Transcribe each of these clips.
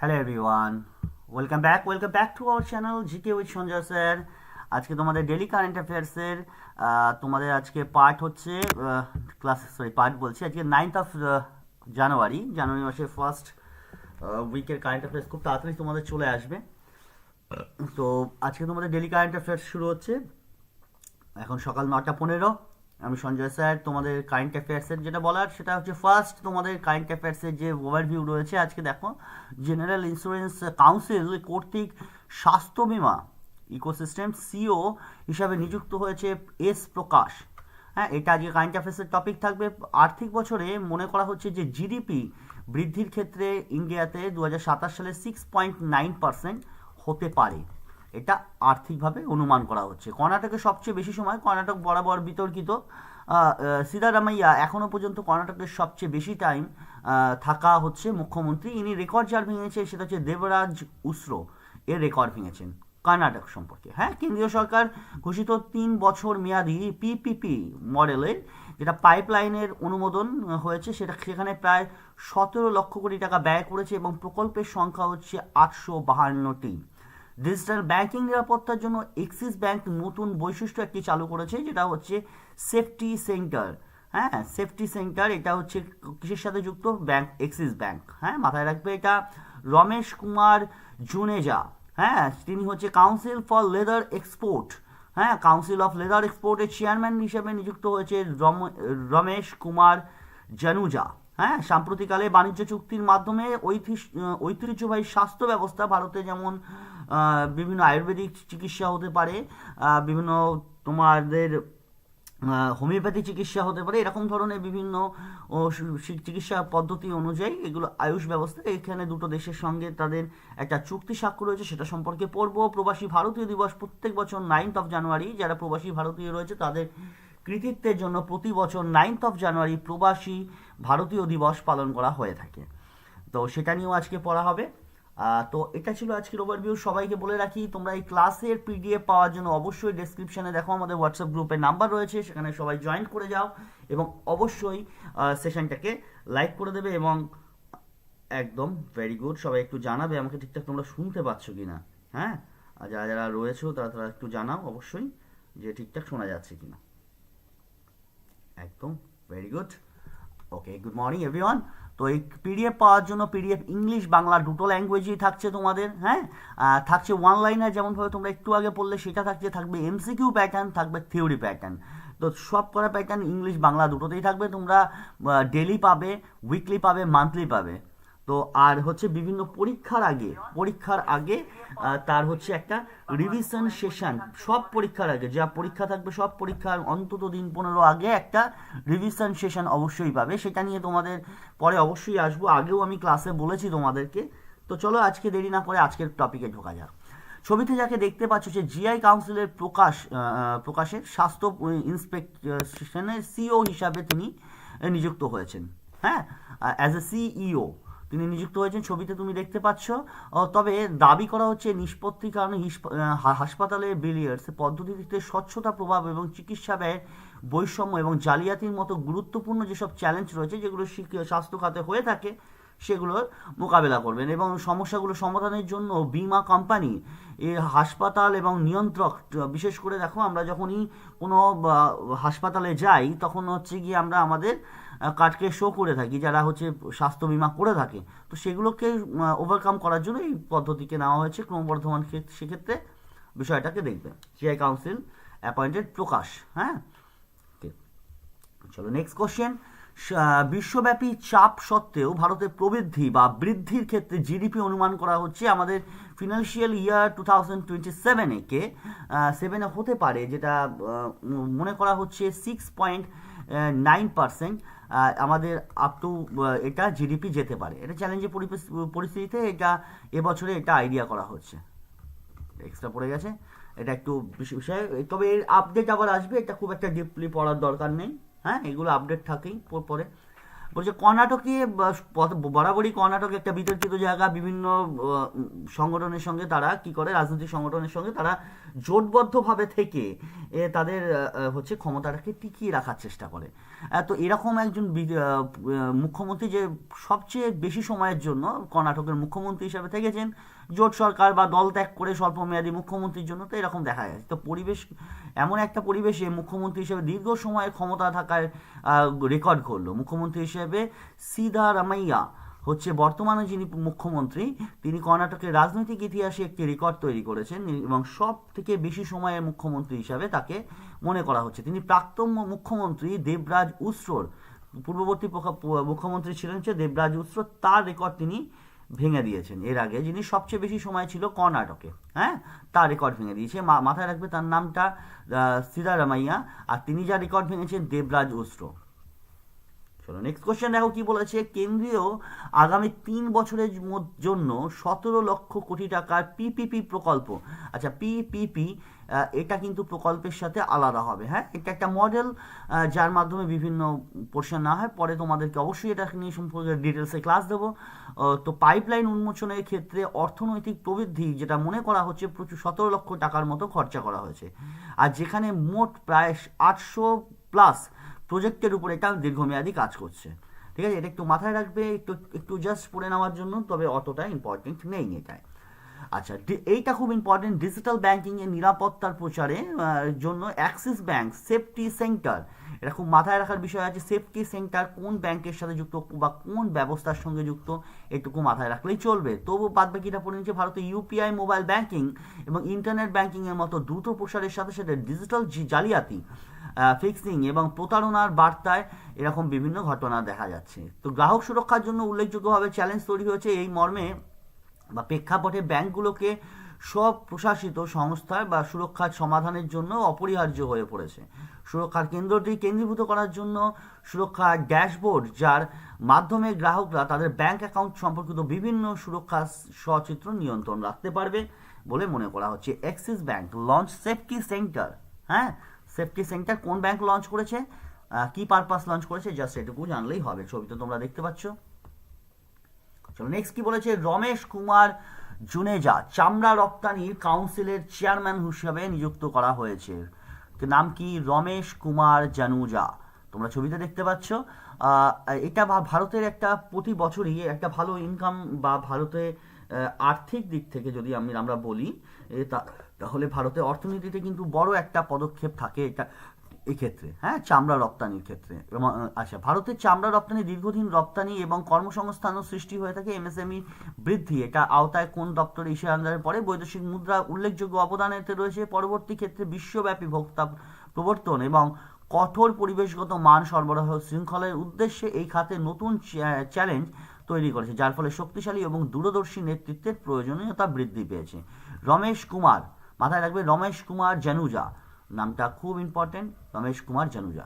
Hello everyone welcome back welcome back to our channel GK with Sanjay sir আজকে তোমাদের daily current অ্যাফেয়ার্সের তোমাদের আজকে part হচ্ছে class sorry part বলছি। আজকে নাইনথ অফ জানুয়ারি জানুয়ারি মাসের ফার্স্ট উইকের কারেন্ট অ্যাফেয়ার্স খুব তাড়াতাড়ি তোমাদের চলে আসবে। তো আজকে তোমাদের ডেলি কারেন্ট অ্যাফেয়ার্স শুরু হচ্ছে। এখন সকাল নটা পনেরো। আমি সঞ্জয় স্যার, তোমাদের কারেন্ট অ্যাফেয়ার্সের যেটা বলার সেটা হচ্ছে ফার্স্ট তোমাদের কারেন্ট অ্যাফেয়ার্সের যে ওভারভিউ রয়েছে, আজকে দেখো জেনারেল ইন্স্যুরেন্স কাউন্সিল কর্তৃক স্বাস্থ্য বিমা ইকোসিস্টেম সিও হিসাবে নিযুক্ত হয়েছে এস প্রকাশ। হ্যাঁ এটা আজকে কারেন্ট অ্যাফেয়ার্সের টপিক থাকবে। আর্থিক বছরে মনে করা হচ্ছে যে জিডিপি বৃদ্ধির ক্ষেত্রে ইন্ডিয়াতে দু হাজার সাতাশ সালে সিক্স পয়েন্ট নাইন পার্সেন্ট হতে পারে। এটা আর্থিকভাবে অনুমান করা হচ্ছে। কর্ণাটকে সবচেয়ে বেশি সময় কর্ণাটক বরাবর বিতর্কিত সিদ্ধারামাইয়া এখনও পর্যন্ত কর্ণাটকের সবচেয়ে বেশি টাইম থাকা হচ্ছে মুখ্যমন্ত্রী। ইনি রেকর্ড যার ভেঙেছে সেটা হচ্ছে দেবরাজ উসরো, এর রেকর্ড ভেঙেছেন কর্ণাটক সম্পর্কে। হ্যাঁ কেন্দ্রীয় সরকার ঘোষিত তিন বছর মেয়াদি পিপিপি মডেলের যেটা পাইপলাইনের অনুমোদন হয়েছে, সেটা সেখানে প্রায় সতেরো লক্ষ কোটি টাকা ব্যয় করেছে এবং প্রকল্পের সংখ্যা হচ্ছে আটশো বাহান্নটি। ডিজিটাল ব্যাংকিং নিরাপত্তার জন্য এক্সিস ব্যাংক নতুন বৈশিষ্ট্য একটি চালু করেছে, যেটা হচ্ছে সেফটি সেন্টার হ্যাঁ সেফটি সেন্টার এটা হচ্ছে কিসের সাথে যুক্ত? ব্যাংক এক্সিস ব্যাংক হ্যাঁ মাথায় রাখবে এটা রমেশ কুমার জুনেজা। হ্যাঁ তিনি হচ্ছে কাউন্সিল ফর লেদার এক্সপোর্ট হ্যাঁ কাউন্সিল অফ লেদার এক্সপোর্টের চেয়ারম্যান হিসেবে নিযুক্ত হয়েছে রমেশ কুমার জানুজা। হ্যাঁ সাম্প্রতিককালে বাণিজ্য চুক্তির মাধ্যমে ঐতিহ্যবাহী স্বাস্থ্য ব্যবস্থা ভারতে যেমন বিভিন্ন আয়ুর্বেদিক চিকিৎসা হতে পারে বিভিন্ন তোমাদের হোমিওপ্যাথি চিকিৎসা হতে পারে, এরকম ধরনের বিভিন্ন চিকিৎসা পদ্ধতি অনুযায়ী এগুলো আয়ুষ ব্যবস্থা, এখানে দুটো দেশের সঙ্গে তাদের একটা চুক্তি স্বাক্ষর রয়েছে, সেটা সম্পর্কে পড়ব। প্রবাসী ভারতীয় দিবস প্রত্যেক বছর নাইনথ অফ জানুয়ারি যারা প্রবাসী ভারতীয় রয়েছে তাদের কৃতিত্বের জন্য প্রতি বছর নাইনথ অফ জানুয়ারি প্রবাসী ভারতীয় দিবস পালন করা হয়ে থাকে। তো সেটা নিয়েও আজকে পড়া হবে। তো এটা ছিল আজকের ওভারভিউ সবাইকে বলে রাখি, তোমরা এই ক্লাসের পিডিএফ পাওয়ার জন্য অবশ্যই ডেসক্রিপশনে দেখো, আমাদের হোয়াটসঅ্যাপ গ্রুপের নাম্বার রয়েছে, সেখানে সবাই জয়েন করে যাও এবং অবশ্যই সেশনটাকে লাইক করে দেবে এবং একদম ভেরি গুড সবাই একটু জানাবে আমাকে ঠিকঠাক তোমরা শুনতে পাচ্ছ কি না হ্যাঁ? আর যারা যারা রয়েছো, তারা তারা একটু জানাও অবশ্যই যে ঠিকঠাক শোনা যাচ্ছে কি না একদম very good okay good morning everyone তো এই পিডিএফ পাওয়ার জন্য পিডিএফ ইংলিশ বাংলা দুটো ল্যাঙ্গুয়েজেই থাকছে তোমাদের হ্যাঁ? থাকছে ওয়ান লাইনার যেমনভাবে তোমরা একটু আগে পড়লে, সেটা থাকছে, থাকবে এমসিকিউ প্যাটার্ন থাকবে থিওরি প্যাটার্ন তো সব করা প্যাটার্ন ইংলিশ বাংলা দুটোতেই থাকবে, তোমরা ডেলি পাবে উইকলি পাবে মান্থলি পাবে। তো আর হচ্ছে বিভিন্ন পরীক্ষার আগে পরীক্ষার আগে তার হচ্ছে একটা রিভিশন সেশন সব পরীক্ষার আগে, যা পরীক্ষা থাকবে সব পরীক্ষার অন্তত দিন পনেরো আগে একটা রিভিশন সেশন অবশ্যই পাবে। সেটা নিয়ে তোমাদের পরে অবশ্যই আসব। আগেও আমি ক্লাসে বলেছি তোমাদেরকে। তো চলো আজকে দেরি না করে আজকের টপিকে ঢোকা যাক। ছবিতে যাকে দেখতে পাচ্ছ যে জিআই কাউন্সিলের প্রকাশ প্রকাশের স্বাস্থ্য ইন্সপেকশনের সিও হিসাবে তিনি নিযুক্ত হয়েছেন। হ্যাঁ? অ্যাজ এ সিইও তিনি নিযুক্ত হয়েছেন, ছবিতে তুমি দেখতে পাচ্ছ। তবে দাবি করা হচ্ছে নিষ্পত্তির কারণে হাসপাতালে বিলিয়ার্স পদ্ধতিতে স্বচ্ছতা প্রভাব এবং চিকিৎসা ব্যয় বৈষম্য এবং জালিয়াতির মতো গুরুত্বপূর্ণ যেসব চ্যালেঞ্জ রয়েছে, যেগুলো স্বাস্থ্য খাতে হয়ে থাকে, সেগুলোর মোকাবেলা করবেন এবং সমস্যাগুলো সমাধানের জন্য বিমা কোম্পানি এ হাসপাতাল এবং নিয়ন্ত্রক, বিশেষ করে দেখো আমরা যখনই কোনো হাসপাতালে যাই, তখন হচ্ছে গিয়ে আমরা আমাদের কার্ডকে শো করে থাকি, যারা হচ্ছে স্বাস্থ্য বিমা করে থাকে। তো সেগুলোকে ওভারকাম করার জন্য এই পদ্ধতিকে নেওয়া হয়েছে ক্রমবর্ধমান সেক্ষেত্রে বিষয়টাকে দেখবে। সিআই কাউন্সিল অ্যাপয়েন্টেড প্রকাশ হ্যাঁ? চলো নেক্সট কোশ্চেন বিশ্বব্যাপী চাপ সত্ত্বেও ভারতের প্রবৃদ্ধি বা বৃদ্ধির ক্ষেত্রে জিডিপি অনুমান করা হচ্ছে আমাদের financial year two thousand twenty সেভেনে কে সেভেনে হতে পারে, যেটা মনে করা হচ্ছে সিক্স পয়েন্ট নাইন পার্সেন্ট আমাদের আপ টু এটা জিডিপি যেতে পারে। এটা চ্যালেঞ্জের পরিস্থিতিতে এটা এবছরে এটা আইডিয়া করা হচ্ছে। এক্সট্রা পড়ে গেছে। এটা একটু বিষয়। তবে এর আপডেট আবার আসবে। এটা খুব একটা ডিপলি পড়ার দরকার নেই। হ্যাঁ এগুলো আপডেট থাকেই পরে। বলছে কর্ণাটকে বরাবরই কর্ণাটক একটা বিতর্কিত জায়গা। বিভিন্ন সংগঠনের সঙ্গে তারা কি করে রাজনৈতিক সংগঠনের সঙ্গে তারা জোটবদ্ধভাবে থেকে এ, তাদের হচ্ছে ক্ষমতাটাকে টিকিয়ে রাখার চেষ্টা করে। তো এরকম একজন মুখ্যমন্ত্রী যে সবচেয়ে বেশি সময়ের জন্য কর্ণাটকের মুখ্যমন্ত্রী হিসাবে থেকেছেন জোট সরকার বা দল ত্যাগ করে স্বল্পমেয়াদী মুখ্যমন্ত্রীর জন্য তো এরকম দেখা যায়। তো পরিবেশ, এমন একটা পরিবেশে মুখ্যমন্ত্রী হিসেবে দীর্ঘ সময় ক্ষমতা থাকার রেকর্ড করল মুখ্যমন্ত্রী হিসেবে সিদারামাইয়া হচ্ছে বর্তমানে যিনি মুখ্যমন্ত্রী, তিনি কর্ণাটকের রাজনৈতিক ইতিহাসে একটি রেকর্ড তৈরি করেছেন, এবং সব থেকে বেশি সময়ের মুখ্যমন্ত্রী হিসাবে তাকে মনে করা হচ্ছে। তিনি প্রাক্তন মুখ্যমন্ত্রী দেবরাজ উসরোর, পূর্ববর্তী মুখ্যমন্ত্রী ছিলেন হচ্ছে দেবরাজ উসরো তার রেকর্ড তিনি ভেঙে দিয়েছেন। এর আগে যিনি সবচেয়ে বেশি সময় ছিল কর্ণাটকে হ্যাঁ? তার রেকর্ড ভেঙে দিয়েছে। মাথায় রাখবে তার নামটা সিদারামাইয়া। আর তিনি যা রেকর্ড ভেঙেছেন, দেবরাজ উসরো চলো। নেক্সট কোশ্চেন দেখো কি বলেছে, কেন্দ্রীয় আগামী তিন বছরের জন্য সতেরো লক্ষ কোটি টাকার পিপিপি প্রকল্প। আচ্ছা পিপিপি এটা কিন্তু প্রকল্পের সাথে আলাদা হবে হ্যাঁ? এটা একটা মডেল যার মাধ্যমে বিভিন্ন পোর্শন না হয়। পরে তোমাদেরকে অবশ্যই এটা নিয়ে সম্পর্কে ডিটেলসে ক্লাস দেবো। তো পাইপলাইন উন্মোচনের ক্ষেত্রে অর্থনৈতিক প্রবৃদ্ধি যেটা মনে করা হচ্ছে, প্রচুর সতেরো লক্ষ টাকার মতো খরচা করা হয়েছে। আর যেখানে মোট প্রায় আটশো প্লাস প্রজেক্টের উপর এটা দীর্ঘমেয়াদী কাজ করছে। ঠিক আছে? এটা একটু মাথায় রাখবে, একটু একটু জাস্ট পড়ে নেওয়ার জন্য, তবে অতটা ইম্পর্টেন্ট নেই এটাই আচ্ছা এইটা খুব ইম্পর্টেন্ট ডিজিটাল ব্যাঙ্কিংয়ের নিরাপত্তার প্রচারে জন্য অ্যাক্সিস ব্যাঙ্ক সেফটি সেন্টার এটা খুব মাথায় রাখার বিষয় আছে সেফটি সেন্টার কোন ব্যাংকের সাথে যুক্ত বা কোন ব্যবস্থার সঙ্গে যুক্ত এটুকু মাথায় রাখলেই চলবে। তবু বাদ বাকিটা পড়ে নিচ্ছে ভারতে ইউপিআই মোবাইল ব্যাংকিং এবং ইন্টারনেট ব্যাংকিংয়ের মতো দ্রুত প্রসারের সাথে সাথে ডিজিটাল জালিয়াতি ফিক্সিং এবং প্রতারণার বার্তায় এরকম বিভিন্ন ঘটনা দেখা যাচ্ছে। তো গ্রাহক সুরক্ষার জন্য উল্লেখযোগ্যভাবে চ্যালেঞ্জ তৈরি হয়েছে এই মর্মে বা প্রেক্ষাপটে ব্যাংকগুলোকে সব প্রশাসিত সংস্থার বা সুরক্ষার সমাধানের জন্য অপরিহার্য হয়ে পড়েছে। সুরক্ষার কেন্দ্রটি কেন্দ্রীভূত করার জন্য সুরক্ষা ড্যাশবোর্ড, যার মাধ্যমে গ্রাহকরা তাদের ব্যাংক অ্যাকাউন্ট সম্পর্কিত বিভিন্ন সুরক্ষা সচিত্র নিয়ন্ত্রণ রাখতে পারবে বলে মনে করা হচ্ছে। Axis bank, launch safety centre হ্যাঁ? সেফটি সেন্টার কোন ব্যাংক লঞ্চ করেছে? কি পারপাস লঞ্চ করেছে? জাস্ট এটুকু জানলেই হবে। ছবিতে তোমরা দেখতে পাচ্ছ। চলো নেক্সট কি বলেছে? রমেশ কুমার জুনেজা, চামড়া রপ্তানির কাউন্সিলের চেয়ারম্যান হিসাবে নিযুক্ত করা হয়েছে। নাম কি? রমেশ কুমার জানুজা। তোমরা ছবিতে দেখতে পাচ্ছ। এটা ভারতের একটা প্রতি বছরই একটা ভালো ইনকাম বা ভারতে আর্থিক দিক থেকে যদি আমি, আমরা বলি তাহলে ভারতের অর্থনীতিতে কিন্তু বড় একটা পদক্ষেপ থাকে। এটা এক্ষেত্রে হ্যাঁ চামড়া রপ্তানির ক্ষেত্রে। আচ্ছা ভারতের চামড়া রপ্তানি দীর্ঘদিন রপ্তানি এবং কর্মসংস্থানও সৃষ্টি হয়ে থাকে এমএসএমই বৃদ্ধি। এটা আওতায় কোন দপ্তরে ইসে আন্দারের পরে বৈদেশিক মুদ্রা উল্লেখযোগ্য অবদানেতে রয়েছে। পরবর্তী ক্ষেত্রে বিশ্বব্যাপী ভোক্তা প্রবর্তন এবং কঠোর পরিবেশগত মান সরবরাহ শৃঙ্খলের উদ্দেশ্যে এই খাতে নতুন চ্যালেঞ্জ তৈরি করেছে, যার ফলে শক্তিশালী এবং দূরদর্শী নেতৃত্বের প্রয়োজনীয়তা বৃদ্ধি পেয়েছে। রমেশ কুমার, মাথায় রাখবে রমেশ কুমার জানুজা। নামটা খুব ইম্পর্টেন্ট রমেশ কুমার জানুজা।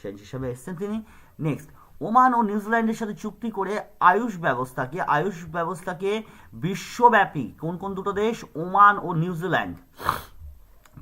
সেই হিসাবে এসছেন তিনি। নেক্সট ওমান ও নিউজিল্যান্ডের সাথে চুক্তি করে আয়ুষ ব্যবস্থাকে আয়ুষ ব্যবস্থাকে বিশ্বব্যাপী কোন কোন দুটো দেশ? ওমান ও নিউজিল্যান্ড।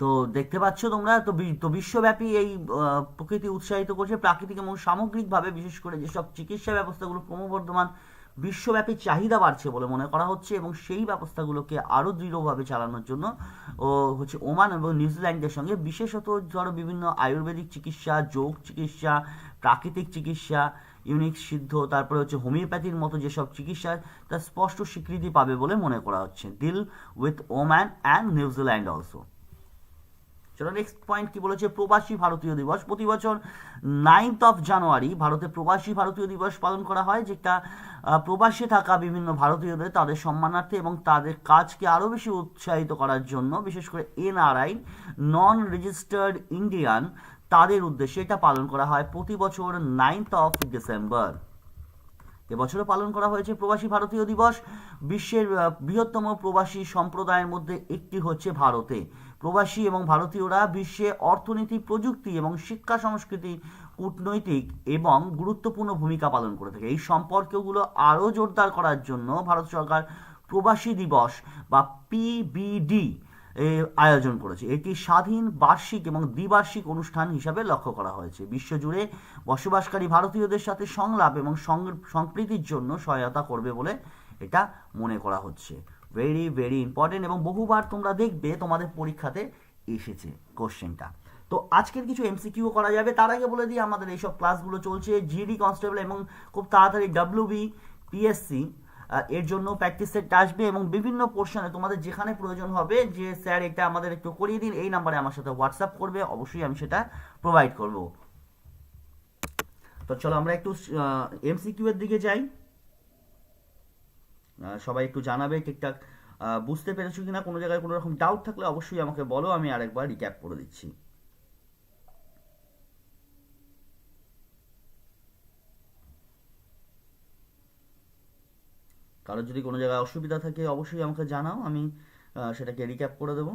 তো দেখতে পাচ্ছ তোমরা, তো তো বিশ্বব্যাপী এই প্রকৃতি উৎসাহিত করছে প্রাকৃতিক এবং সামগ্রিকভাবে, বিশেষ করে যেসব চিকিৎসা ব্যবস্থাগুলো ক্রমবর্ধমান বিশ্বব্যাপী চাহিদা বাড়ছে বলে মনে করা হচ্ছে এবং সেই ব্যবস্থাগুলোকে আরও দৃঢ়ভাবে চালানোর জন্য, ও হচ্ছে ওমান এবং নিউজিল্যান্ডের সঙ্গে বিশেষত ধরো বিভিন্ন আয়ুর্বেদিক চিকিৎসা, যোগ চিকিৎসা, প্রাকৃতিক চিকিৎসা, ইউনিক সিদ্ধ, তারপরে হচ্ছে হোমিওপ্যাথির মতো যেসব চিকিৎসা, তা স্পষ্ট স্বীকৃতি পাবে বলে মনে করা হচ্ছে। Deal with Oman and New Zealand also. চলো নেক্সট পয়েন্ট কি বলেছে? প্রবাসী ভারতীয় দিবস। প্রতি বছর নাইনথ অফ জানুয়ারি ভারতে প্রবাসী ভারতীয় দিবস পালন করা হয়, যেটা প্রবাসে থাকা বিভিন্ন ভারতীয়দের তাদের সম্মানার্থে এবং তাদের কাজকে আরও বেশি উৎসাহিত করার জন্য, বিশেষ করে এনআরআই নন রেজিস্টার্ড ইন্ডিয়ান তাদের উদ্দেশ্যে এটা পালন করা হয় প্রতি বছর নাইনথ অফ ডিসেম্বর এবছরও পালন করা হয়েছে প্রবাসী ভারতীয় দিবস। বিশ্বের বৃহত্তম প্রবাসী সম্প্রদায়ের মধ্যে একটি হচ্ছে ভারতে। প্রবাসী এবং ভারতীয়রা বিশ্বে অর্থনীতি, প্রযুক্তি এবং শিক্ষা, সংস্কৃতি, কূটনৈতিক এবং গুরুত্বপূর্ণ ভূমিকা পালন করে থাকে। এই সম্পর্কগুলো আরও জোরদার করার জন্য ভারত সরকার প্রবাসী দিবস বা পিবিডি আয়োজন করেছে। এটি স্বাধীন বার্ষিক এবং দ্বিবার্ষিক অনুষ্ঠান হিসাবে লক্ষ্য করা হয়েছে। বিশ্বজুড়ে বসবাসকারী ভারতীয়দের সাথে সংলাপ এবং সম্প্রীতির জন্য সহায়তা করবে বলে এটা মনে করা হচ্ছে। ভেরি ভেরি ইম্পর্টেন্ট এবং বহুবার তোমরা দেখবে তোমাদের পরীক্ষাতে এসেছে কোশ্চেনটা। তো আজকের কিছু এমসিকিউ করা যাবে। তার আগে বলে দিই, আমাদের এইসব ক্লাসগুলো চলছে। জিডি কনস্টেবল এবং খুব তাড়াতাড়ি ডাব্লিউবি পিএসসি এর জন্য প্র্যাকটিস সেট আসবে এবং বিভিন্ন পোর্শনে তোমাদের যেখানে প্রয়োজন হবে, যে স্যার এটা আমাদের একটু করিয়ে দিন, এই নাম্বারে আমার সাথে হোয়াটসঅ্যাপ করবে, অবশ্যই আমি সেটা প্রোভাইড করব। তো চলো আমরা একটু এমসিকিউ এর দিকে যাই। সবাই একটু জানাবে ঠিকঠাক। বুঝতে পেরেছ কিনা, কোনো জায়গায় কোনো রকম ডাউট থাকলে অবশ্যই আমাকে বলো, আমি আরেকবার রিক্যাপ করে দিচ্ছি। কারোর যদি কোনো জায়গায় অসুবিধা থাকে, অবশ্যই আমাকে জানাও, আমি সেটাকে রিক্যাপ করে দেবো।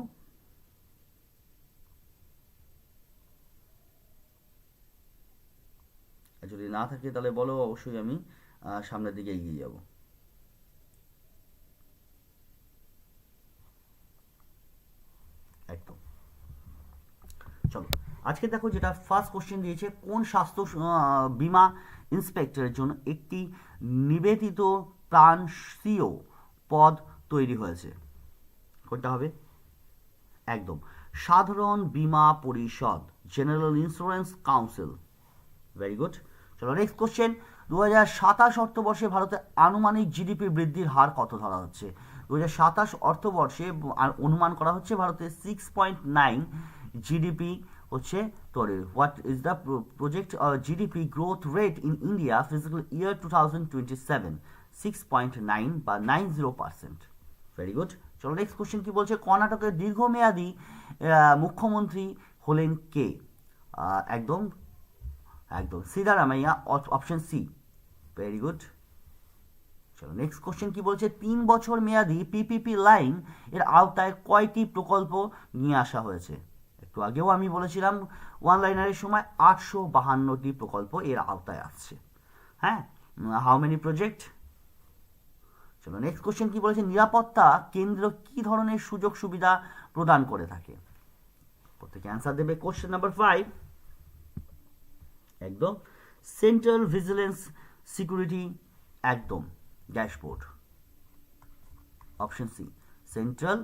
যদি না থাকে, তাহলে বলো, অবশ্যই আমি সামনের দিকে এগিয়ে যাব। একদম। চলো, আজকে দেখো যেটা ফার্স্ট কোশ্চেন দিয়েছে, কোন স্বাস্থ্য বীমা ইন্সপেক্টরের জন্য একটি নিবেদিত প্রাণ সিও পদ তৈরি হয়েছে। কোনটা হবে? একদম। সাধারণ বীমা পরিষদ general insurance council very good চলো নেক্সট কোশ্চেন দু হাজার সাতাশ অর্থবর্ষে ভারতে আনুমানিক জিডিপি বৃদ্ধির হার কত ধরা হচ্ছে? দু হাজার সাতাশ অর্থবর্ষে অনুমান করা হচ্ছে ভারতে সিক্স পয়েন্ট নাইন জিডিপি হচ্ছে তৈরি what is the project GDP growth rate in India physical year two thousand twenty seven six point nine বা nine zero percent very good চলো নেক্সট কোশ্চেন কি বলছে? কর্ণাটকের দীর্ঘমেয়াদী মুখ্যমন্ত্রী হলেন কে? একদম একদম। Siddaramaiah option C very good চলো নেক্সট কোশ্চেন কি বলছে? তিন বছর মেয়াদি পিপিপি লাইন এর আওতায় কয়টি প্রকল্প নিয়ে আসা হয়েছে? একটু আগেও আমি বলেছিলাম ওয়ান লাইনারের সময় আটশো বাহান্নটি প্রকল্প এর আওতায় আসছে। হ্যাঁ? হাউ মেনি প্রজেক্ট চলো নেক্সট কোশ্চেন কি বলেছে? নিরাপত্তা কেন্দ্র কি ধরনের সুযোগ সুবিধা প্রদান করে থাকে? প্রত্যেকে অ্যান্সার দেবে কোশ্চেন নাম্বার ফাইভ একদম। সেন্ট্রাল ভিজিলেন্স সিকিউরিটি একদম। Dashboard option C central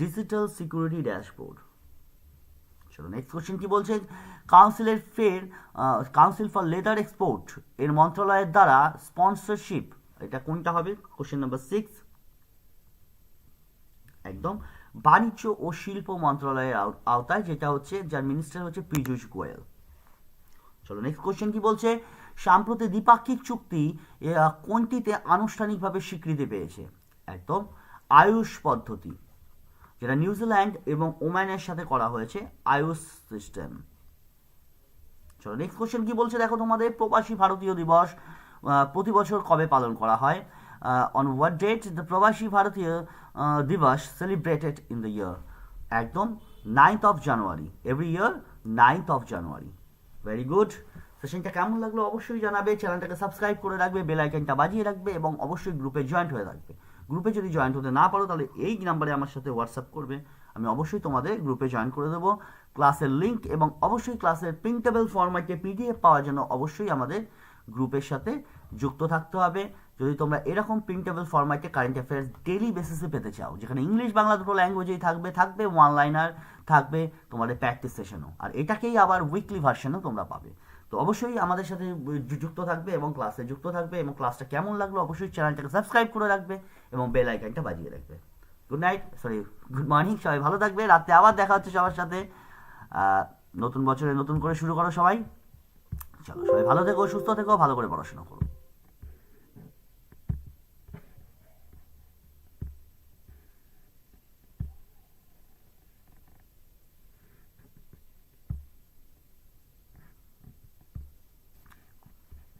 digital security dashboard চলো নেক্সট কোশ্চেন কি বলছে? কাউন্সিলের ফের কাউন্সিল ফর লেদার এক্সপোর্ট এর মন্ত্রণালয়ের দ্বারা স্পন্সরশিপ এটা কোনটা হবে? কোশ্চেন নাম্বার সিক্স একদম। বাণিজ্য ও শিল্প মন্ত্রণালয়ের আওতায়, যেটা হচ্ছে, যার মিনিস্টার হচ্ছে পীযূষ গোয়েল। চলো নেক্সট কোশ্চেন কি বলছে? সাম্প্রতি দ্বিপাক্ষিক চুক্তি কোনটিতে আনুষ্ঠানিকভাবে স্বীকৃতি পেয়েছে? একদম। আয়ুষ পদ্ধতি, যেটা নিউজিল্যান্ড এবং ওমানের সাথে করা হয়েছে, আয়ুষ সিস্টেম চলো নেক্সট কোশ্চেন কি বলছে? দেখো তোমাদের, প্রবাসী ভারতীয় দিবস প্রতি বছর কবে পালন করা হয়? অন হোয়াট ডেট দ্য প্রবাসী ভারতীয় দিবস সেলিব্রেটেড ইন দ্য ইয়ার একদম ninth of January every year ninth of January very good সেশনটা কেমন লাগল অবশ্যই জানাবে। চ্যানেলটাকে সাবস্ক্রাইব করে রাখবে। বেল আইকনটা বাজিয়ে রাখবে এবং অবশ্যই গ্রুপে জয়েন্ট হয়ে থাকবে। গ্রুপে যদি জয়েন্ট হতে না পারো, তাহলে এই নাম্বারে আমার সাথে হোয়াটসঅ্যাপ করবে। আমি অবশ্যই তোমাদের গ্রুপে জয়েন করে দেবো। ক্লাসের লিঙ্ক এবং অবশ্যই ক্লাসের প্রিন্টেবল ফরম্যাটে পিডিএফ পাওয়ার জন্য অবশ্যই আমাদের গ্রুপের সাথে যুক্ত থাকতে হবে। যদি তোমরা এরকম প্রিন্টেবল ফরম্যাটে কারেন্ট অ্যাফেয়ার্স ডেলি বেসিসে পেতে চাও, যেখানে ইংলিশ বাংলা দুটো ল্যাঙ্গুয়েজেই থাকবে থাকবে ওয়ান লাইনার থাকবে তোমাদের প্র্যাকটিস সেশনও আর এটাকেই আবার উইকলি ভার্সনও তোমরা পাবে। তো অবশ্যই আমাদের সাথে যুক্ত থাকবে এবং ক্লাসে যুক্ত থাকবে এবং ক্লাসটা কেমন লাগল অবশ্যই চ্যানেলটাকে সাবস্ক্রাইব করে রাখবে এবং বেল আইকনটা বাজিয়ে রাখবে। Good night sorry good morning সবাই ভালো থাকবে। রাতে আবার দেখা হচ্ছে সবার সাথে। নতুন বছরে নতুন করে শুরু করো সবাই। চলো সবাই ভালো থেকো সুস্থ থেকো ভালো করে পড়াশোনা করো।